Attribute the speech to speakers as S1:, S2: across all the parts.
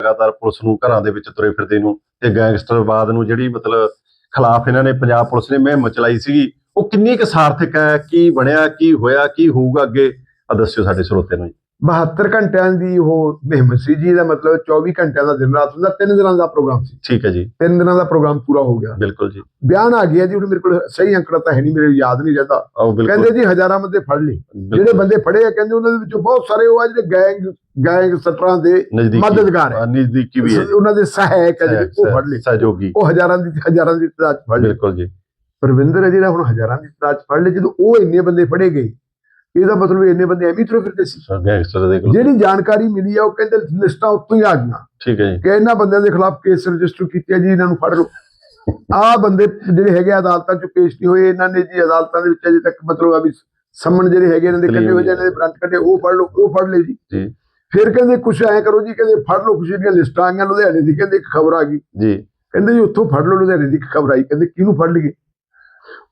S1: ਲਗਾਤਾਰ ਪੁਲਿਸ ਨੂੰ ਘਰਾਂ ਦੇ ਵਿੱਚ ਤੁਰੇ ਫਿਰਦੇ ਨੂੰ ਤੇ ਗੈਂਗਸਟਰਵਾਦ ਨੂੰ ਜਿਹੜੀ ਮਤਲਬ ਖਿਲਾਫ ਇਹਨਾਂ ਨੇ ਪੰਜਾਬ ਪੁਲਿਸ ਨੇ ਮੁਹਿੰਮ ਚਲਾਈ ਸੀਗੀ, ਉਹ ਕਿੰਨੀ ਕੁ ਸਾਰਥਕ ਹੈ, ਕੀ ਬਣਿਆ, ਕੀ ਹੋਇਆ, ਕੀ ਹੋਊਗਾ ਅੱਗੇ? ਆ ਦੱਸਿਓ ਸਾਡੇ ਸਰੋਤੇ ਨੂੰ ਜੀ।
S2: 72 ਘੰਟਿਆਂ ਦੀ ਉਹ ਮੁਹਿੰਮ ਸੀ ਜੀ ਦਾ ਮਤਲਬ 24 ਘੰਟਿਆਂ ਦਾ ਦਿਨ ਰਾਤ ਹੁੰਦਾ ਤਿੰਨ ਦਿਨਾਂ ਦਾ ਪ੍ਰੋਗਰਾਮ ਸੀ।
S1: ਠੀਕ ਹੈ ਜੀ।
S2: ਤਿੰਨ ਦਿਨਾਂ ਦਾ ਪ੍ਰੋਗਰਾਮ ਪੂਰਾ ਹੋ ਗਿਆ।
S1: ਬਿਲਕੁਲ ਜੀ।
S2: ਬਿਆਨ ਆ ਗਿਆ ਜੀ ਹੁਣ ਮੇਰੇ ਕੋਲ ਸਹੀ ਅੰਕੜਾ ਤਾਂ ਹੈ ਨਹੀਂ ਮੇਰੇ ਯਾਦ ਨਹੀਂ ਰਹਿੰਦਾ। ਕਹਿੰਦੇ ਜੀ ਹਜ਼ਾਰਾਂ ਬੰਦੇ ਫੜ ਲਏ। ਜਿਹੜੇ ਬੰਦੇ ਫੜੇ ਆ ਕਹਿੰਦੇ ਉਹਨਾਂ ਦੇ ਵਿੱਚੋਂ ਬਹੁਤ ਸਾਰੇ ਉਹ ਆ ਜਿਹੜੇ ਗੈਂਗ ਗੈਂਗ ਸਟਰਾਂ ਦੇ ਮਦਦਗਾਰ ਹੈ।
S1: ਹਾਂ, ਨਜ਼ਦੀਕੀ ਵੀ ਹੈ।
S2: ਉਹਨਾਂ ਦੇ ਸਹਾਇਕ ਆ ਜਿਹੜੇ ਉਹ ਫੜ ਲਏ।
S1: ਸਹਿਯੋਗੀ।
S2: ਉਹ ਹਜ਼ਾਰਾਂ ਦੀ ਹਜ਼ਾਰਾਂ ਦੀ ਤਾਦਾਦ ਫੜ
S1: ਬਿਲਕੁਲ ਜੀ।
S2: ਪਰਵਿੰਦਰ ਹੈ ਜਿਹੜਾ ਹੁਣ ਹਜ਼ਾਰਾਂ ਦੀ ਤਾਦਾਦ ਫੜ ਲਏ ਜਦੋਂ ਉਹ ਇੰਨੇ ਬੰਦੇ ਫੜੇ ਗਏ ਇਹਦਾ ਮਤਲਬ ਇੰਨੇ ਬੰਦੇ ਐਵੇਂ ਹੀ ਤੁਰੇ ਫਿਰਦੇ ਸੀ।
S1: ਗੈਂਗਸਟਰ
S2: ਜਿਹੜੀ ਜਾਣਕਾਰੀ ਮਿਲੀ ਆ ਉਹ ਕਹਿੰਦੇ ਲਿਸਟਾਂ ਉੱਤੋਂ ਹੀ ਆ ਗਈਆਂ।
S1: ਠੀਕ ਹੈ ਜੀ।
S2: ਕਿ ਇਹਨਾਂ ਬੰਦਿਆਂ ਦੇ ਖਿਲਾਫ ਕੇਸ ਰਜਿਸਟਰ ਕੀਤੇ ਆ ਜੀ ਇਹਨਾਂ ਨੂੰ ਫੜ ਲਓ। ਆਹ ਬੰਦੇ ਜਿਹੜੇ ਹੈਗੇ ਆ ਅਦਾਲਤਾਂ 'ਚ ਪੇਸ਼ ਨਹੀਂ ਹੋਏ। ਇਹਨਾਂ ਨੇ ਜੀ ਅਦਾਲਤਾਂ ਦੇ ਵਿੱਚ ਅਜੇ ਤੱਕ ਮਤਲਬ ਆ ਵੀ ਸੰਮਣ ਜਿਹੜੇ ਹੈਗੇ ਇਹਨਾਂ ਦੇ ਕੱਢੇ ਹੋਏ ਜਾਂ ਇਹਨਾਂ ਦੇ ਬ੍ਰਾਂਚ ਕੱਢੇ ਉਹ ਫੜ ਲਓ ਉਹ ਫੜ ਲਏ ਜੀ।
S1: ਜੀ।
S2: ਫਿਰ ਕਹਿੰਦੇ ਕੁਛ ਐ ਕਰੋ ਜੀ ਕਹਿੰਦੇ ਫੜ ਲਓ ਕੁਛ ਜਿਹੜੀਆਂ ਲਿਸਟਾਂ ਆਈਆਂ ਲੁਧਿਆਣੇ ਦੀ ਕਹਿੰਦੇ ਇੱਕ ਖਬਰ ਆ ਗਈ।
S1: ਜੀ।
S2: ਕਹਿੰਦੇ ਜੀ ਉੱਥੋਂ ਫੜ ਲਓ ਲੁਧਿਆਣੇ ਦੀ ਇੱਕ ਖਬਰ ਆਈ ਕਹਿੰਦੇ ਕਿਹਨੂੰ ਫੜ ਲਈਏ?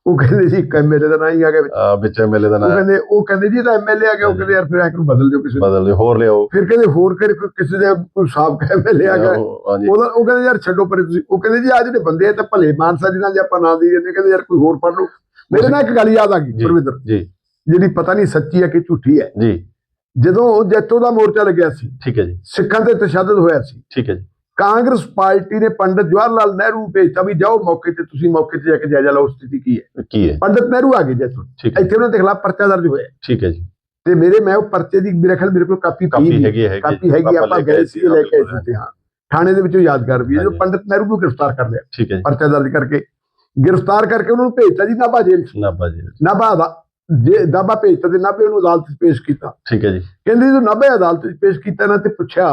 S2: ਉਹ ਕਹਿੰਦੇ ਜੀ ਐਮਐਲਏ ਦਾ ਨਾਂ ਹੀ ਆ ਗਿਆ ਵਿੱਚ।
S1: ਆ ਵਿੱਚ ਐਮਐਲਏ ਦਾ
S2: ਉਹ
S1: ਨਾਮ
S2: ਕਹਿੰਦੇ ਉਹ ਕਹਿੰਦੇ ਜੀ ਤਾਂ ਐਮਐਲਏ ਆ ਗਿਆ ਉਹ ਕਹਿੰਦੇ ਯਾਰ ਫਿਰ ਐ ਕਰੋ ਬਦਲ ਦਿਓ ਕਿਸੇ ਨੂੰ।
S1: ਬਦਲ ਦਿਓ ਹੋਰ ਲਿਆਓ।
S2: ਫਿਰ ਕਹਿੰਦੇ ਹੋਰ ਕਿਹੜੇ ਕਿਸੇ ਦੇ ਕੋਈ ਸਾਬਕਾ ਐਮਐਲਏ ਆ ਗਿਆ।
S1: ਉਹ-
S2: ਉਹਦਾ ਉਹ ਕਹਿੰਦੇ ਯਾਰ ਛੱਡੋ ਪਰੇ ਤੁਸੀਂ। ਉਹ ਕਹਿੰਦੇ ਜੀ ਆ ਜਿਹੜੇ ਬੰਦੇ ਆ ਤਾਂ ਭਲੇ ਮਾਨਸਾ ਜਿਹਨਾਂ ਦੇ ਆਪਾਂ ਨਾਂ ਦੀ ਜਾਂਦੇ ਕਹਿੰਦੇ ਯਾਰ ਕੋਈ ਹੋਰ ਫੜ ਲਓ। ਮੇਰੇ ਨਾਲ ਇੱਕ ਗੱਲ ਯਾਦ ਆ ਗਈ
S1: ਜੀ।
S2: ਪਰਵਿੰਦਰ
S1: ਜੀ।
S2: ਜਿਹੜੀ ਪਤਾ ਨਹੀਂ ਸੱਚੀ ਹੈ ਕਿ ਝੂਠੀ ਹੈ।
S1: ਜੀ।
S2: ਜਦੋਂ ਜੈਤੋ ਦਾ ਮੋਰਚਾ ਲੱਗਿਆ ਸੀ
S1: ਠੀਕ ਹੈ ਜੀ।
S2: ਸਿੱਖਾਂ ਤੇ ਤਸ਼ੱਦਦ ਹੋਇਆ ਸੀ।
S1: ਠੀਕ ਹੈ ਜੀ।
S2: ਕਾਂਗਰਸ ਪਾਰਟੀ ਨੇ ਪੰਡਤ ਜਵਾਹਰ ਲਾਲ ਨਹਿਰੂ ਨੂੰ ਭੇਜਤਾ ਵੀ ਜਾਓ ਮੌਕੇ ਤੇ ਤੁਸੀਂ ਮੌਕੇ ਤੇ ਜਾ ਕੇ ਜਾਇਜ਼ਾ ਲਓ ਸਥਿਤੀ ਕੀ ਹੈ?
S1: ਕੀ ਹੈ?
S2: ਪੰਡਤ ਨਹਿਰੂ ਆ ਗਏ ਜੈਤੋ ਇੱਥੇ। ਉਹਨਾਂ ਦੇ ਖਿਲਾਫ ਪਰਚਾ ਦਰਜ ਹੋਇਆ
S1: ਠੀਕ ਹੈ ਜੀ।
S2: ਤੇ ਮੇਰੇ ਮੈਂ ਉਹ ਪਰਚੇ ਦੀ ਮੇਰੇ ਖਿਆਲ ਮੇਰੇ ਕੋਲ ਕਾਪੀ ਪਈ
S1: ਕਾਪੀ
S2: ਹੈ।
S1: ਹੈਗੀ ਹੈ
S2: ਕਾਪੀ ਹੈਗੀ ਆਪਾਂ ਗਏ ਸੀ ਲੈ ਕੇ ਆਏ ਸੀ ਹਾਂ। ਥਾਣੇ ਦੇ ਵਿੱਚੋਂ ਯਾਦਗਾਰ ਵੀ ਹੈ। ਪੰਡਤ ਨਹਿਰੂ ਨੂੰ ਗ੍ਰਿਫਤਾਰ ਕਰ ਲਿਆ।
S1: ਠੀਕ ਹੈ
S2: ਪਰਚਾ ਦਰਜ ਕਰਕੇ ਗ੍ਰਿਫਤਾਰ ਕਰਕੇ ਉਹਨਾਂ ਨੂੰ ਭੇਜਤਾ ਜੀ ਨਾਭਾ ਜੇਲ੍ਹ 'ਚ।
S1: ਨਾਭਾ ਜੀ
S2: ਨਾਭਾ ਦਾ ਜੇ ਨਾਭਾ ਭੇਜਤਾ ਤੇ ਨਾਭੇ ਉਹਨੂੰ ਅਦਾਲਤ 'ਚ ਪੇਸ਼ ਕੀਤਾ।
S1: ਠੀਕ ਹੈ ਜੀ।
S2: ਕਹਿੰਦੇ ਜਦੋਂ ਨਾਭੇ ਅਦਾਲਤ 'ਚ ਪੇਸ਼ ਕੀਤਾ ਨਾ ਤੇ ਪੁੱਛਿਆ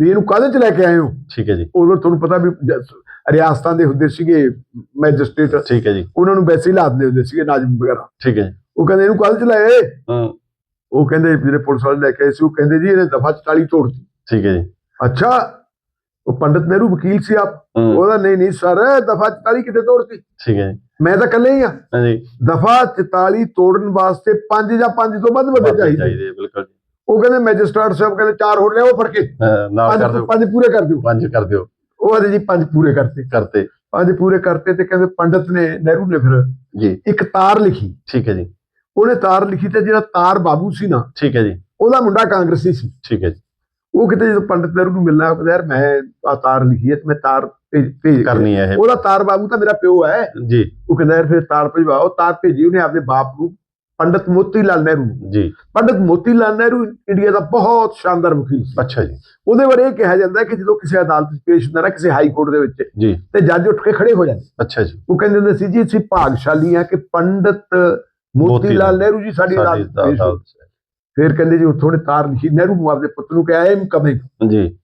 S2: ਵੀ ਇਹਨੂੰ ਕਾਹਦੇ 'ਚ ਲੈ ਕੇ ਆਏ ਹੋ?
S1: ਠੀਕ ਹੈ ਜੀ।
S2: ਉਦੋਂ ਤੁਹਾਨੂੰ ਪਤਾ ਵੀ ਜ- ਰਿਆਸਤਾਂ ਦੇ ਹੁੰਦੇ ਸੀਗੇ ਮੈਜਿਸਟ੍ਰੇਟ।
S1: ਠੀਕ ਹੈ ਜੀ।
S2: ਉਹਨਾਂ ਨੂੰ ਵੈਸੇ ਹੀ ਲਾਦਦੇ ਹੁੰਦੇ ਸੀਗੇ ਨਾਜ਼ਮ ਵਗੈਰਾ।
S1: ਠੀਕ ਹੈ ਜੀ।
S2: ਉਹ ਕਹਿੰਦੇ ਇਹਨੂੰ ਕਾਹਦੇ 'ਚ ਲਾਏ
S1: ਹਾਂ।
S2: ਉਹ ਕਹਿੰਦੇ ਜਿਹੜੇ ਪੁਲਿਸ ਵਾਲੇ ਲੈ ਕੇ ਆਏ ਸੀ ਉਹ ਕਹਿੰਦੇ ਜੀ ਇਹਨੇ ਦਫਾ 44 ਤੋੜਤੀ।
S1: ਠੀਕ ਹੈ ਜੀ।
S2: ਅੱਛਾ ਉਹ ਪੰਡਤ ਨਹਿਰੂ ਵਕੀਲ ਸੀ ਆਪ।
S1: ਹਾਂ,
S2: ਉਹਦਾ ਨਹੀਂ ਨਹੀਂ ਸਰ ਦਫਾ 44 ਕਿਤੇ ਤੋੜਤੀ?
S1: ਠੀਕ ਹੈ ਜੀ।
S2: ਮੈਂ ਤਾਂ ਇਕੱਲੇ ਹੀ ਆ
S1: ਹਾਂਜੀ।
S2: ਦਫਾ 44 ਤੋੜਨ ਵਾਸਤੇ ਪੰਜ ਜਾਂ ਪੰਜ ਤੋਂ ਵੱਧ ਬੰਦੇ ਚਾਹੀਦੇ।
S1: ਚਾਹੀਦੇ ਬਿਲਕੁਲ
S2: ਉਹ ਕਹਿੰਦੇ ਮੈਜਿਸਟ੍ਰੇਟ ਸਾਹਿਬ ਕਹਿੰਦੇ ਚਾਰ ਹੋਰ ਲਿਆਓ ਫੜ ਕੇ।
S1: ਹਾਂ, ਨਾਲ ਕਰ
S2: ਪੰਜ
S1: ਦਿਓ।
S2: ਪੰਜ ਪੂਰੇ ਕਰ ਦਿਓ।
S1: ਪੰਜ ਕਰ ਦਿਓ।
S2: ਉਹ ਆਦੇ ਜੀ ਪੰਜ ਪੂਰੇ ਕਰਤੇ।
S1: ਕਰਤੇ।
S2: ਪੰਜ ਪੂਰੇ ਕਰਤੇ ਤੇ ਕਹਿੰਦੇ ਪੰਡਤ ਨੇ ਨਹਿਰੂ ਨੇ ਫਿਰ
S1: ਜੀ।
S2: ਇੱਕ ਤਾਰ ਲਿਖੀ।
S1: ਠੀਕ ਹੈ ਜੀ।
S2: ਉਹਨੇ ਤਾਰ ਲਿਖੀ ਤੇ ਜਿਹੜਾ ਤਾਰ ਬਾਬੂ ਸੀ ਨਾ
S1: ਠੀਕ ਹੈ ਜੀ।
S2: ਉਹਦਾ ਮੁੰਡਾ ਕਾਂਗਰਸੀ ਸੀ।
S1: ਠੀਕ ਹੈ ਜੀ।
S2: ਉਹ ਕਿਤੇ ਜਦੋਂ ਪੰਡਤ ਨਹਿਰੂ ਨੂੰ ਮਿਲਣਾ ਕਹਿੰਦਾ ਯਾਰ ਮੈਂ ਆ ਤਾਰ ਲਿਖੀ ਹੈ ਤੇ ਮੈਂ ਤਾਰ ਭੇਜ
S1: ਕਰਨੀ ਹੈ
S2: ਉਹਦਾ ਤਾਰ ਬਾਬੂ ਤਾਂ ਮੇਰਾ ਪਿਓ ਹੈ।
S1: ਇਹ ਜੀ।
S2: ਉਹ ਕਹਿੰਦਾ ਯਾਰ ਫਿਰ ਤਾਰ ਭੇਜਵਾਓ ਤਾਰ ਭੇਜੀ ਉਹਨੇ ਆਪਣੇ ਬਾਪ ਨੂੰ। ਪੰਡਤ ਮੋਤੀ ਲਾਲ ਨਹਿਰੂ।
S1: ਜੀ।
S2: ਪੰਡਤ ਮੋਤੀ ਲਾਲ ਨਹਿਰੂ ਇੰਡੀਆ ਦਾ ਬਹੁਤ ਸ਼ਾਨਦਾਰ ਵਕੀਲ ਸੀ।
S1: ਅੱਛਾ ਜੀ।
S2: ਉਹਦੇ ਬਾਰੇ ਇਹ ਕਿਹਾ ਜਾਂਦਾ ਕਿ ਜਦੋਂ ਕਿਸੇ ਅਦਾਲਤ 'ਚ ਪੇਸ਼ ਹੁੰਦਾ ਨਾ ਕਿਸੇ ਹਾਈ ਕੋਰਟ ਦੇ ਵਿੱਚ
S1: ਜੀ।
S2: ਤੇ ਜੱਜ ਉੱਠ ਕੇ ਖੜੇ ਹੋ ਜਾਂਦੇ
S1: ਅੱਛਾ ਜੀ।
S2: ਉਹ ਕਹਿੰਦੇ ਹੁੰਦੇ ਸੀ ਜੀ ਅਸੀਂ ਭਾਗਸ਼ਾਲੀ ਆ ਕਿ ਪੰਡਤ ਮੋਤੀ ਲਾਲ ਨਹਿਰੂ ਜੀ ਸਾਡੀ ਅਦਾਲਤ ਪੇਸ਼ ਫਿਰ ਕਹਿੰਦੇ ਜੀ ਉੱਥੋਂ ਨੇ ਤਾਰ ਲਿਖੀ ਨਹਿਰੂ ਨੂੰ ਆਪਦੇ ਪੁੱਤ ਨੂੰ ਕਿਹਾ ਐਮ ਕਮਿੰਗ
S1: ਜੀ।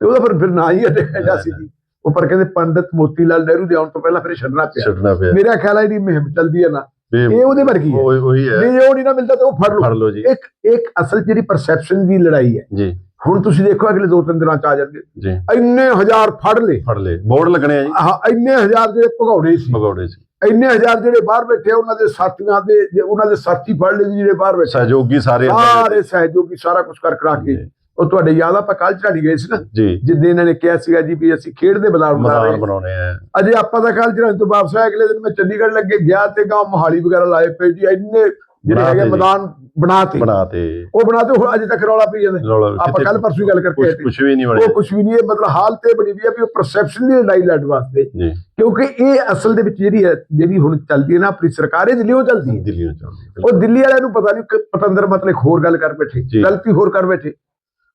S2: ਤੇ ਉਹਦਾ ਫਿਰ ਫਿਰ ਨਾ ਹੀ ਅਟੈਚਾ ਸੀ ਜੀ। ਉਹ ਪਰ ਕਹਿੰਦੇ ਪੰਡਤ ਮੋਤੀ ਲਾਲ ਨਹਿਰੂ ਦੇ ਆਉਣ ਤੋਂ ਪਹਿਲਾਂ ਫਿਰ ਛੱਡਣਾ ਪਿਆ।
S1: ਛੱਡਣਾ ਪਿਆ।
S2: ਮੇਰਾ ਖਿਆਲ ਹੈ ਜਿਹੜੀ ਮੁਹਿੰਮ ਚੱਲਦੀ ਹੈ ਨਾ। ਇਹ ਉਹਦੇ ਵਰਗੀ ਹੈ।
S1: ਉਹ ਹੈ।
S2: ਜੇ ਉਹ ਨਹੀਂ ਨਾ ਮਿਲਦਾ ਤਾਂ ਉਹ ਫੜ
S1: ਫੜ
S2: ਲਓ
S1: ਲਓ ਜੀ।
S2: ਇੱਕ ਇੱਕ ਅਸਲ ਜਿਹੜੀ ਪਰਸੈਪਸ਼ਨ ਦੀ ਲੜਾਈ ਹੈ।
S1: ਜੀ।
S2: ਹੁਣ ਤੁਸੀਂ ਦੇਖੋ ਅਗਲੇ ਦੋ ਤਿੰਨ ਦਿਨਾਂ ਚ ਆ ਜਾਣਗੇ
S1: ਜੀ।
S2: ਇੰਨੇ ਹਜ਼ਾਰ ਫੜ ਲਏ।
S1: ਫੜ ਲਏ। ਬੋਰਡ ਲੱਗਣੇ ਆ ਜੀ।
S2: ਆਹ ਇੰਨੇ ਹਜ਼ਾਰ ਜਿਹੜੇ ਭਗੌੜੇ ਸੀ।
S1: ਭਗੌੜੇ ਚ
S2: ਇੰਨੇ ਹਜ਼ਾਰ ਜਿਹੜੇ ਬਾਹਰ ਬੈਠੇ ਉਹਨਾਂ ਦੇ ਸਾਥੀਆਂ ਦੇ ਉਹਨਾਂ ਦੇ ਸਾਥੀ ਫੜ ਲਏ ਜਿਹੜੇ ਬਾਹਰ ਬੈਠੇ
S1: ਸਹਿਯੋਗੀ ਸਾਰੇ
S2: ਸਾਰੇ ਸਹਿਯੋਗੀ ਸਾਰਾ ਕੁਝ ਕਰ ਕਰਾ ਕੇ। ਉਹ ਤੁਹਾਡੇ ਯਾਦ ਆ ਆਪਾਂ ਕੱਲ ਝਾੜੀ ਗਏ ਸੀ ਨਾ ਜਿੱਦੇ ਇਹਨਾਂ ਨੇ ਕਿਹਾ ਸੀਗਾ ਜੀ ਵੀ ਅਸੀਂ ਖੇਡ ਦੇ ਮੈਦਾਨ ਬਣਾ ਰਹੇ
S1: ਮੈਦਾਨ
S2: ਹਾਂ।
S1: ਬਣਾਉਣੇ ਆ।
S2: ਅਜੇ ਆਪਾਂ ਦਾ ਕੱਲ ਝਾੜੀ ਤੋਂ ਵਾਪਸ ਆਏ ਅਗਲੇ ਦਿਨ ਮੈਂ ਚੰਡੀਗੜ੍ਹ ਲੱਗੇ ਗਿਆ ਤੇ ਗਾਂ ਮੋਹਾਲੀ ਵਗੈਰਾ ਲਾਏ ਪਏ ਜੀ ਇੰਨੇ ਜਿਹੜੇ ਹੈਗੇ
S1: ਤੇ।
S2: ਮੈਦਾਨ ਬਣਾਤੇ।
S1: ਬਣਾਤੇ।
S2: ਉਹ ਬਣਾਤੇ ਹੁਣ ਅਜੇ ਤੱਕ ਰੌਲਾ ਪਈ ਜਾਂਦਾ। ਆਪਾਂ ਕੱਲ ਪਰਸੋਂ ਗੱਲ ਕਰਕੇ ਆਏ
S1: ਕੁਝ ਵੀ ਨਹੀਂ
S2: ਉਹ
S1: ਬਣਿਆ।
S2: ਕੁਝ ਵੀ ਨਹੀਂ ਹੈ ਮਤਲਬ ਹਾਲ ਤੇ ਬਣੀ ਵੀ ਹੈ ਵੀ ਉਹ ਪਰਸੈਪਸ਼ਨ ਦੀ ਲੜਾਈ ਲੜ ਵਾਸਤੇ। ਕਿਉਂਕਿ ਇਹ ਅਸਲ ਦੇ ਵਿੱਚ ਜਿਹੜੀ ਹੈ ਜਿਹੜੀ ਹੁਣ ਚੱਲਦੀ ਹੈ ਨਾ ਆਪਣੀ ਸਰਕਾਰ ਇਹ ਦਿੱਲੀੋਂ ਚੱਲਦੀ ਹੈ।
S1: ਦਿੱਲੀ ਚੱਲਦੀ।
S2: ਉਹ ਦਿੱਲੀ ਵਾਲਿਆਂ ਨੂੰ ਪਤਾ ਨਹੀਂ ਪਤੰਦਰ ਮਤਲਬ ਹੋਰ ਗੱਲ ਕਰ ਬੈਠੇ। ਗਲਤੀ ਹੋਰ ਕਰ ਬੈਠੇ।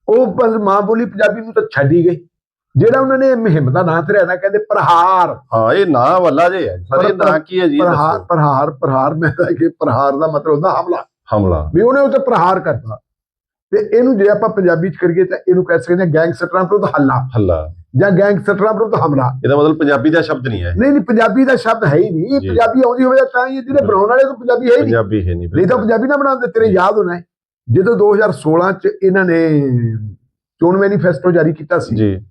S2: ਉਹ ਬਸ ਮਾਂ ਬੋਲੀ ਪੰਜਾਬੀ ਨੂੰ ਤਾਂ ਛੱਡ ਹੀ ਗਏ। ਜਿਹੜਾ ਉਹਨਾਂ ਨੇ ਮੁਹਿੰਮ ਦਾ ਨਾਂ ਧਰਿਆ ਨਾ ਕਹਿੰਦੇ ਪ੍ਰਹਾਰ।
S1: ਹਾਂ ਇਹ ਨਾਂ ਵੱਲਾ ਜੇ ਹੈ। ਸਰ
S2: ਪਰ-
S1: ਨਾਂ ਕੀ ਹੈ ਜੀ?
S2: ਪ੍ਰਹਾਰ। ਪ੍ਰਹਾਰ ਪ੍ਰਹਾਰ ਮੈਂ ਕਿ ਪ੍ਰਹਾਰ ਦਾ ਮਤਲਬ ਹੁੰਦਾ ਹਮਲਾ।
S1: ਹਮਲਾ।
S2: ਵੀ ਉਹਨੇ ਉੱਤੇ ਪ੍ਰਹਾਰ ਕਰਤਾ। ਤੇ ਇਹਨੂੰ ਜੇ ਆਪਾਂ ਪੰਜਾਬੀ ਚ ਕਰੀਏ ਤਾਂ ਇਹਨੂੰ ਕਹਿ ਸਕਦੇ ਹਾਂ ਗੈਂਗਸਟਰਾਂ ਵਿਰੁੱਧ ਹੱਲਾ
S1: ਹੱਲਾ
S2: ਜਾਂ ਗੈਂਗਸਟਰਾਂ ਵਿਰੁੱਧ ਹਮਲਾ।
S1: ਇਹਦਾ ਮਤਲਬ ਪੰਜਾਬੀ ਦਾ ਸ਼ਬਦ ਨਹੀਂ ਹੈ।
S2: ਨਹੀਂ ਨਹੀਂ ਪੰਜਾਬੀ ਦਾ ਸ਼ਬਦ ਹੈ ਹੀ ਨਹੀਂ। ਪੰਜਾਬੀ ਆਉਂਦੀ ਹੋਵੇ ਤਾਂ ਹੀ ਹੈ, ਜਿਹੜੇ ਬਣਾਉਣ ਵਾਲੇ ਤਾਂ ਪੰਜਾਬੀ ਹੈ ਹੀ ਨਹੀਂ।
S1: ਪੰਜਾਬੀ ਹੈ ਨਹੀਂ
S2: ਨਹੀਂ ਤਾਂ ਪੰਜਾਬੀ। ਨਾ ਬਣਾਉਂਦੇ ਤੇਰੇ ਯਾਦ ਹੋਣਾ ਹੈ। ਜਦੋਂ 2016 ਚ ਇਹਨਾਂ ਨੇ ਚੋਣ ਮੈਨੀਫੈਸਟੋ ਜਾਰੀ ਕੀਤਾ ਸੀ
S1: ਜੀ।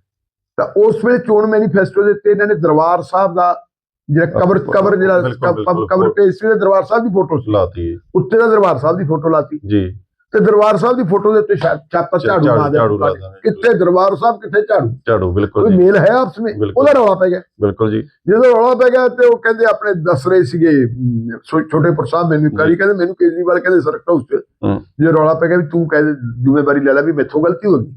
S2: ਤਾਂ ਉਸ ਵੇਲੇ ਚੋਣ ਮੈਨੀਫੈਸਟੋ ਦੇ ਉੱਤੇ ਇਹਨਾਂ ਨੇ ਦਰਬਾਰ ਸਾਹਿਬ ਦਾ ਜਿਹੜਾ ਕਵਰ ਕਵਰ ਜਿਹੜਾ ਕਵਰ ਪੇਜ ਸੀ ਉਹਦੇ ਦਰਬਾਰ ਸਾਹਿਬ ਦੀ ਫੋਟੋ
S1: ਲਾਤੀ।
S2: ਉੱਤੇ ਦਾ ਦਰਬਾਰ ਸਾਹਿਬ ਦੀ ਫੋਟੋ ਲਾਤੀ।
S1: ਜੀ।
S2: ਤੇ ਦਰਬਾਰ ਸਾਹਿਬ ਦੀ ਫੋਟੋ ਦੇ ਉੱਤੇ ਛਾਪਾ ਝਾੜੂ ਲਾ ਦੇ। ਕਿੱਥੇ ਦਰਬਾਰ ਸਾਹਿਬ ਕਿੱਥੇ ਝਾੜੂ?
S1: ਝਾੜੂ ਬਿਲਕੁਲ
S2: ਕੋਈ ਮੇਲ ਹੈ ਆਪਸ ਵਿੱਚ। ਉਹਦਾ ਰੌਲਾ ਪੈ ਗਿਆ।
S1: ਬਿਲਕੁਲ ਜੀ।
S2: ਜਦੋਂ ਰੌਲਾ ਪੈ ਗਿਆ ਤੇ ਉਹ ਕਹਿੰਦੇ ਆਪਣੇ ਦੱਸ ਰਹੇ ਸੀਗੇ ਛੋਟੇ ਪ੍ਰਸਾਦ ਮੈਨੂੰ ਕਰੀ ਕਹਿੰਦੇ ਮੈਨੂੰ ਕੇਜਰੀਵਾਲ ਕਹਿੰਦੇ ਸਰਕਟ ਹਾਊਸ
S1: ਹੂੰ।
S2: ਜੇ ਰੌਲਾ ਪੈ ਗਿਆ ਵੀ ਤੂੰ ਕਹਿੰਦੇ ਜ਼ਿੰਮੇਵਾਰੀ ਲੈ ਲੈ ਵੀ ਮੈਥੋਂ ਗਲਤੀ ਹੋ ਗਈ।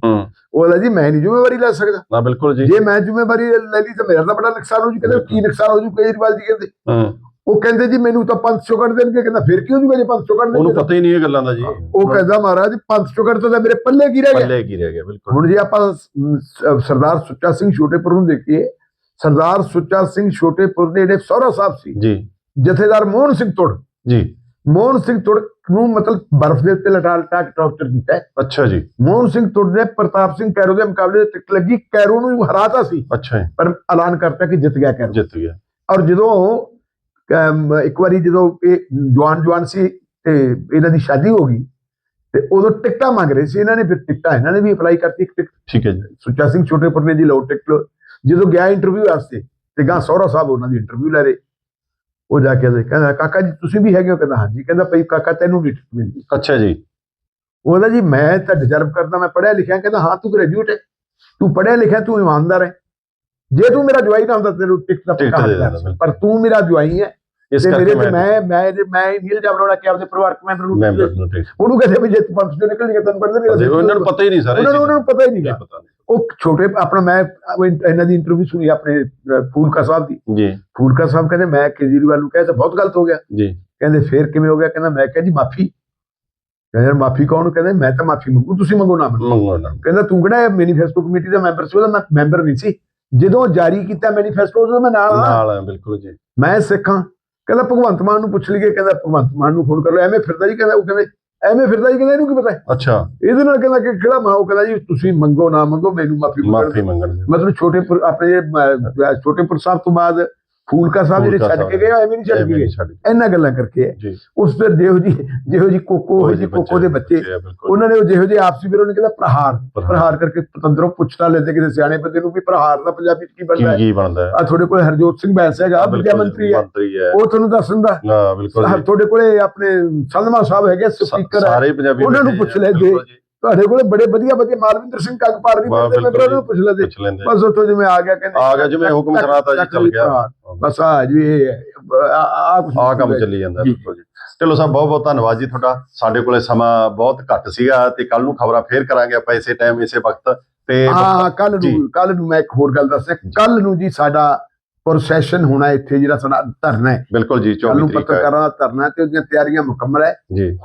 S2: ਉਹ ਕਹਿੰਦਾ ਜੀ ਮੈਂ ਨਹੀਂ ਜ਼ਿੰਮੇਵਾਰੀ ਲੈ ਸਕਦਾ।
S1: ਨਾ ਬਿਲਕੁਲ ਜੀ।
S2: ਜੇ ਮੈਂ ਜ਼ਿੰਮੇਵਾਰੀ ਲੈ ਲਈ ਤਾਂ ਮੇਰਾ ਤਾਂ ਬੜਾ ਨੁਕਸਾਨ ਹੋ ਜੂ। ਕਹਿੰਦੇ ਕੀ ਨੁਕਸਾਨ ਹੋ ਜੂ ਕੇਜਰੀਵਾਲ ਜੀ ਕਹਿੰਦੇ?
S1: ਹੂੰ।
S2: ਉਹ ਕਹਿੰਦੇ ਜੀ ਮੈਨੂੰ ਤਾਂ 500 ਕੱਢ ਦੇਣਗੇ ਕਹਿੰਦਾ ਫਿਰ ਕਿਉਂ ਜੂਗਾ ਜੇ 500 ਕੱਢ
S1: ਉਹਨੂੰ
S2: ਦੇਣਗੇ
S1: ਪਤਾ ਹੀ ਨਹੀਂ ਇਹ ਗੱਲਾਂ ਦਾ ਜੀ।
S2: ਉਹ ਕਹਿੰਦਾ ਮਹਾਰਾਜ 500 ਕੱਢ ਤਾਂ ਮੇਰੇ ਪੱਲੇ ਕੀ ਰਹਿ ਗਿਆ?
S1: ਪੱਲੇ ਕੀ ਰਹਿ ਗਿਆ ਬਿਲਕੁਲ।
S2: ਹੁਣ ਜੇ ਆਪਾਂ ਸਰਦਾਰ ਸੁੱਚਾ ਸਿੰਘ ਛੋਟੇਪੁਰ ਨੂੰ ਦੇਖੀਏ। ਸਰਦਾਰ ਸੁੱਚਾ ਸਿੰਘ ਛੋਟੇਪੁਰ ਦੇ ਜਿਹੜੇ ਸਹੁਰਾ ਸਾਹਿਬ ਸੀ
S1: ਜੀ।
S2: ਜਥੇਦਾਰ ਮੋਹਨ ਸਿੰਘ ਤੁੜ।
S1: ਜੀ।
S2: ਮੋਹਨ ਸਿੰਘ ਤੁੜ ਨੂੰ ਮਤਲਬ ਬਰਫ਼ ਦੇ ਉੱਤੇ ਲਟਾ ਲਟਾ ਕੇ ਟੌਰਚਰ ਕੀਤਾ ਹੈ।
S1: ਅੱਛਾ ਜੀ।
S2: ਮੋਹਨ ਸਿੰਘ ਤੁੜ ਨੇ ਪ੍ਰਤਾਪ ਸਿੰਘ ਕੈਰੋ ਦੇ ਮੁਕਾਬਲੇ ਤੇ ਟਿਕਟ ਲੱਗੀ। ਕੈਰੋ ਨੂੰ ਹਰਾਤਾ ਸੀ।
S1: ਅੱਛਾ
S2: ਪਰ ਐਲਾਨ ਕਰਤਾ ਕਿ ਜਿੱਤ ਗਿਆ ਕੈਰੋ।
S1: ਜਿੱਤ ਗਿਆ।
S2: ਔਰ ਜਦੋਂ ਇੱਕ ਵਾਰੀ ਜਦੋਂ ਇਹ ਜਵਾਨ ਜਵਾਨ ਸੀ ਤੇ ਇਹਨਾਂ ਦੀ ਸ਼ਾਦੀ ਹੋ ਗਈ ਤੇ ਉਦੋਂ ਟਿਕਟਾਂ ਮੰਗ ਰਹੇ ਸੀ ਇਹਨਾਂ ਨੇ ਫਿਰ ਟਿਕਟਾਂ ਇਹਨਾਂ ਨੇ ਵੀ ਅਪਲਾਈ ਕਰਤੀ ਇੱਕ ਟਿਕਟ।
S1: ਠੀਕ ਹੈ ਜੀ।
S2: ਸੁੱਚਾ ਸਿੰਘ ਛੋਟੇਪੁਰ ਨੇ ਜੀ ਲਓ ਟਿਕਟ ਜਦੋਂ ਗਿਆ ਇੰਟਰਵਿਊ ਵਾਸਤੇ ਤੇ ਗਾਂ ਸਹੁਰਾ ਸਾਹਿਬ ਉਹਨਾਂ ਦੀ ਇੰਟਰਵਿਊ ਲੈ ਰਹੇ। ਉਹ ਜਾ ਕੇ ਕਹਿੰਦਾ ਕਾਕਾ ਜੀ ਤੁਸੀਂ ਵੀ ਹੈਗੇ ਹੋ? ਕਹਿੰਦਾ ਹਾਂਜੀ। ਕਹਿੰਦਾ ਭਈ ਕਾਕਾ ਤੈਨੂੰ ਵੀ ਟਿਕਟ ਮਿਲਦੀ
S1: ਅੱਛਾ ਜੀ।
S2: ਉਹਦਾ ਜੀ ਮੈਂ ਤਾਂ ਡਿਜ਼ਰਵ ਕਰਦਾ ਮੈਂ ਪੜ੍ਹਿਆ ਲਿਖਿਆ। ਕਹਿੰਦਾ ਹਾਂ ਤੂੰ ਗ੍ਰੈਜੂਏਟ ਹੈ। ਤੂੰ ਪੜ੍ਹਿਆ ਲਿਖਿਆ ਤੂੰ ਇਮਾਨਦਾਰ ਹੈ। ਜੇ ਤੂੰ ਮੇਰਾ ਜਵਾਈ ਨਾ ਹੁੰਦਾ ਤੈਨੂੰ ਟਿਕਟ ਦਾ ਪੱਕਾ ਹੱਕ। ਪਰ ਤੂੰ ਮੇਰਾ ਜਵਾਈ ਹੈ
S1: ਇਸ
S2: ਮੇਰੇ
S1: ਕਰਕੇ
S2: ਤੇ
S1: ਮੈਂ
S2: ਮੈਂ ਮੈਂ ਨੀਲ ਜਾਬੜਾ ਕਿ ਆਪਦੇ ਪਰਿਵਾਰਕ ਮੈਂਬਰ ਨੂੰ ਉਹਨੂੰ ਕਹਿੰਦੇ ਵੀ ਜੇ ਪੰਜ ਚੋਂ ਨਿਕਲ ਗਿਆ ਤੈਨੂੰ ਪੜ੍ਹਦੇ
S1: ਅਜੇ ਉਹਨਾਂ ਨੂੰ ਪਤਾ ਹੀ ਨਹੀਂ ਸਾਰੇ
S2: ਉਹਨਾਂ ਨੂੰ ਉਹਨਾਂ ਨੂੰ ਪਤਾ ਹੀ ਨਹੀਂ
S1: ਨਹੀਂ।
S2: ਉਹ ਛੋਟੇ ਆਪਣਾ ਮੈਂ ਇਹਨਾਂ ਦੀ ਇੰਟਰਵਿਊ ਸੁਣੀ ਆਪਣੇ ਫੂਲਕਾ ਸਾਹਿਬ ਦੀ।
S1: ਜੀ।
S2: ਫੂਲਕਾ ਸਾਹਿਬ ਕਹਿੰਦੇ ਮੈਂ ਕੇਜਰੀਵਾਲ ਨੂੰ ਕਿਹਾ ਤਾਂ ਬਹੁਤ ਗਲਤ ਹੋ ਗਿਆ।
S1: ਜੀ।
S2: ਕਹਿੰਦੇ ਫੇਰ ਕਿਵੇਂ ਹੋ ਗਿਆ? ਕਹਿੰਦਾ ਮੈਂ ਕਿਹਾ ਜੀ ਮਾਫੀ। ਕਹਿੰਦੇ ਮਾਫੀ ਕੌਣ ਕਹਿੰਦੇ? ਮੈਂ ਤਾਂ ਮਾਫੀ ਮੰਗੂ ਤੁਸੀਂ ਮੰਗੋ ਨਾ ਮੰਗੋ ਕਹਿੰਦਾ ਤੂੰ ਕਿਹੜਾ ਮੈਨੀਫੈਸਟੋ ਕਮੇਟੀ ਦਾ ਮੈਂਬਰ ਸੀ ਉਹਦਾ ਮੈਂ ਮੈਂਬਰ ਨਹੀਂ ਸੀ। ਜਦੋਂ ਜਾਰੀ ਕੀਤਾ ਮੈਨੀਫੈਸਟੋ ਉਦੋਂ ਮੈਂ ਨਾਲ ਹਾਂ।
S1: ਨਾਲ ਹੈ ਬਿਲਕੁਲ ਜੀ।
S2: ਮੈਂ ਸਿੱਖਾਂ ਕਹਿੰਦਾ ਭਗਵੰਤ ਮਾਨ ਨੂੰ ਪੁੱਛ ਲਈਏ। ਕਹਿੰਦਾ ਭਗਵੰਤ ਮਾਨ ਨੂੰ ਫੋਨ ਕਰ ਲਓ। ਐਵੇਂ ਫਿਰਦਾ ਜੀ ਕਹਿੰਦਾ ਉਹ ਕਹਿੰਦੇ ਐਵੇਂ ਫਿਰਦਾ ਜੀ ਕਹਿੰਦਾ ਇਹਨੂੰ ਕੀ ਪਤਾ ਹੈ?
S1: ਅੱਛਾ।
S2: ਇਹਦੇ ਨਾਲ ਕਹਿੰਦਾ ਕਿ ਕਿਹੜਾ ਮਾਂ ਉਹ ਕਹਿੰਦਾ ਜੀ ਤੁਸੀਂ ਮੰਗੋ ਨਾ ਮੰਗੋ ਮੈਨੂੰ ਮਾਫੀ
S1: ਮਾਫੀ ਮੰਗਣ।
S2: ਮਤਲਬ ਛੋਟੇ ਪੁਰ- ਆਪਣੇ ਅਹ, ਛੋਟੇਪੁਰ ਸਾਹਿਬ ਤੋਂ ਬਾਅਦ ਫੂਲਕਾ ਸਾਹਿਬ ਜਿਹੜੇ ਛੱਡ ਕੇ। ਗਏ ਐਵੇਂ ਨਹੀਂ ਛੱਡ ਕੇ ਗਏ। ਇਹਨਾਂ ਗੱਲਾਂ ਕਰਕੇ।
S1: ਜੀ।
S2: ਉਸ ਫਿਰ ਜਿਹੋ ਜੀ ਜਿਹੋ ਜੀ ਕੋਕੋ ਹੋਈ ਜੀ ਕੋਕੋ ਦੇ ਬੱਚੇ ਉਹਨਾਂ ਨੇ ਉਹ ਜਿਹੋ ਜਿਹੇ ਆਪਸੀ ਵੀਰੋਂ ਨੇ ਕਹਿੰਦਾ ਪ੍ਰਹਾਰ।
S1: ਪ੍ਰਹਾਰ।
S2: ਕਰਕੇ ਪਤੰਦਰੋਂ ਪੁੱਛਣਾ ਲੈਂਦੇ ਕਿਸੇ ਸਿਆਣੇ ਬੰਦੇ ਨੂੰ ਵੀ ਪ੍ਰਹਾਰ ਦਾ ਪੰਜਾਬੀ ਚ ਕੀ ਬਣਦਾ
S1: ਕੀ
S2: ਹੈ।
S1: ਕੀ ਬਣਦਾ ਹੈ।
S2: ਆ ਤੁਹਾਡੇ ਕੋਲ ਹਰਜੋਤ ਸਿੰਘ ਬੈਂਸ ਹੈਗਾ ਵਿਦਿਆ ਮੰਤਰੀ ਹੈ। ਉਹ ਤੁਹਾਨੂੰ ਦੱਸ ਦਿੰਦਾ।
S1: ਹਾਂ ਬਿਲਕੁਲ ਜੀ।
S2: ਤੁਹਾਡੇ ਕੋਲੇ ਆਪਣੇ ਸੰਧਮਾ ਸਾਹਿਬ ਹੈਗੇ ਸਪੀਕਰ
S1: ਸਾਰੇ ਪੰਜਾਬੀ
S2: ਉਹਨਾਂ ਨੂੰ ਪੁੱਛ ਲੈਂਦੇ। ਤੁਹਾਡੇ ਕੋਲੇ ਬੜੇ ਵਧੀਆ ਵਧੀਆ ਮਾਲਵਿੰਦਰ ਸਿੰਘ ਕੰਗਪਾਰ ਦੀ ਬੰਦੇ ਮੈਂ ਉਹਨਾਂ ਨੂੰ ਪੁੱਛ ਲੈਂਦੇ ਬਸ ਉੱਥੋਂ ਜਿਵੇਂ ਆ ਗਿਆ ਕਹਿੰਦੇ
S1: ਆ ਗਿਆ ਜਿਵੇਂ ਹੁਕਮ ਸੁਣਾਤਾ ਜੀ, ਚੱਲ ਗਿਆ।
S2: ਬਸ ਆ ਜੀ ਆ ਆ
S1: ਕੰਮ ਚੱਲੀ ਜਾਂਦਾ
S2: ਜੀ।
S1: ਬਿਲਕੁਲ ਜੀ। ਚਲੋ ਸਾਹਿਬ ਬਹੁਤ ਬਹੁਤ ਧੰਨਵਾਦ ਜੀ ਤੁਹਾਡਾ। ਸਾਡੇ ਕੋਲੇ ਸਮਾਂ ਬਹੁਤ ਘੱਟ ਸੀਗਾ ਤੇ ਕੱਲ ਨੂੰ ਖਬਰਾਂ ਫੇਰ ਕਰਾਂਗੇ ਆਪਾਂ ਇਸੇ ਟਾਈਮ ਇਸੇ ਵਕਤ ਤੇ
S2: ਹਾਂ ਕੱਲ। ਨੂੰ ਕੱਲ ਨੂੰ ਮੈਂ ਇੱਕ ਹੋਰ ਗੱਲ ਦੱਸਿਆ ਕੱਲ ਨੂੰ ਜੀ ਸਾਡਾ ਪ੍ਰੋਸੈਸ਼ਨ ਹੋਣਾ ਇੱਥੇ ਜਿਹੜਾ ਸਾਡਾ ਧਰਨਾ ਹੈ।
S1: ਬਿਲਕੁਲ ਜੀ
S2: ਕੱਲ
S1: 24
S2: ਨੂੰ
S1: ਤਰੀਕ ਹੈ
S2: ਪੱਤਰਕਾਰਾਂ ਦਾ ਧਰਨਾ ਤੇ ਉਹਦੀਆਂ ਤਿਆਰੀਆਂ ਮੁਕੰਮਲ ਹੈ।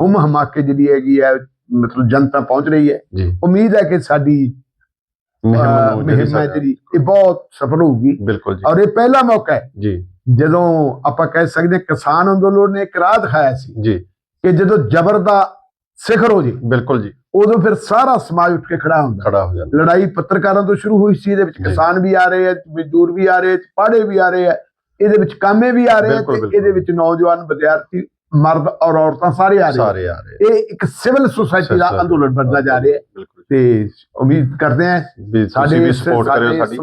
S2: ਹੁਮ ਹਮਾਕੇ ਜਿਹੜੀ ਹੈਗੀ ਹੈ ਮਤਲਬ ਜਨਤਾ ਪਹੁੰਚ ਰਹੀ ਹੈ। ਉਮੀਦ ਹੈ ਕਿ ਸਾਡੀ
S1: ਮੁਹਿੰਮ
S2: ਹੈ ਜਿਹੜੀ ਇਹ ਬਹੁਤ ਸਫਲ ਹੋਊਗੀ।
S1: ਬਿਲਕੁਲ ਜੀ।
S2: ਔਰ ਇਹ ਪਹਿਲਾ ਮੌਕਾ ਹੈ।
S1: ਜੀ।
S2: ਜਦੋਂ ਆਪਾਂ ਕਹਿ ਸਕਦੇ ਹਾਂ ਕਿਸਾਨ ਅੰਦੋਲਨ ਨੇ ਇੱਕ ਰਾਹ ਦਿਖਾਇਆ ਸੀ
S1: ਜੀ।
S2: ਕਿ ਜਦੋਂ ਜ਼ਬਰ ਦਾ ਸਿਖਰ ਹੋ ਜੇ
S1: ਬਿਲਕੁਲ ਜੀ।
S2: ਉਦੋਂ ਫਿਰ ਸਾਰਾ ਸਮਾਜ ਉੱਠ ਕੇ ਖੜਾ ਹੁੰਦਾ।
S1: ਖੜਾ ਹੋ ਜਾਂਦਾ।
S2: ਲੜਾਈ ਪੱਤਰਕਾਰਾਂ ਤੋਂ ਸ਼ੁਰੂ ਹੋਈ ਸੀ ਇਹਦੇ ਵਿੱਚ। ਕਿਸਾਨ ਵੀ ਆ ਰਹੇ ਆ ਮਜ਼ਦੂਰ ਵੀ ਆ ਰਹੇ ਆ ਪਾੜੇ ਵੀ ਆ ਰਹੇ ਆ ਇਹਦੇ ਵਿੱਚ ਕਾਮੇ ਵੀ ਆ ਰਹੇ ਆ ਤੇ। ਇਹਦੇ ਵਿੱਚ ਨੌਜਵਾਨ ਵਿਦਿਆਰਥੀ ਮਰਦ ਔਰ ਔਰਤਾਂ ਸਾਰੇ ਆ ਰਹੇ
S1: ਸਾਰੇ ਆ ਰਹੇ
S2: ਇਹ ਇੱਕ ਸਿਵਲ ਸੁਸਾਇਟੀ ਦਾ। ਅੰਦੋਲਨ ਬਣਦਾ ਜਾ ਰਿਹਾ। ਹੈ
S1: ਬਿਲਕੁਲ।
S2: ਤੇ ਉਮੀਦ ਕਰਦੇ ਹਾਂ
S1: ਵੀ ਤੁਸੀਂ ਵੀ ਸਪੋਰਟ ਕਰਿਓ
S2: ਸਾਡੇ
S1: ਸਾਡੀ।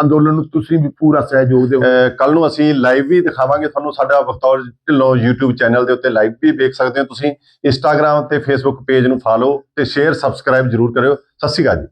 S2: ਅੰਦੋਲਨ ਨੂੰ ਤੁਸੀਂ ਵੀ ਪੂਰਾ ਸਹਿਯੋਗ ਦਿਓ।
S1: ਕੱਲ ਨੂੰ ਅਸੀਂ ਲਾਈਵ ਵੀ ਦਿਖਾਵਾਂਗੇ। ਤੁਹਾਨੂੰ ਸਾਡਾ ਬਖਤੌਰ ਢਿੱਲੋਂ YouTube ਚੈਨਲ ਦੇ ਉੱਤੇ ਲਾਈਵ ਵੀ ਵੇਖ ਸਕਦੇ ਹੋ। ਤੁਸੀਂ Instagram ਤੇ Facebook ਪੇਜ ਨੂੰ ਫਾਲੋ ਤੇ ਸ਼ੇਅਰ ਸਬਸਕ੍ਰਾਈਬ ਜਰੂਰ ਕਰਿਓ। ਸਤਿ ਸ਼੍ਰੀ ਅਕਾਲ ਜੀ।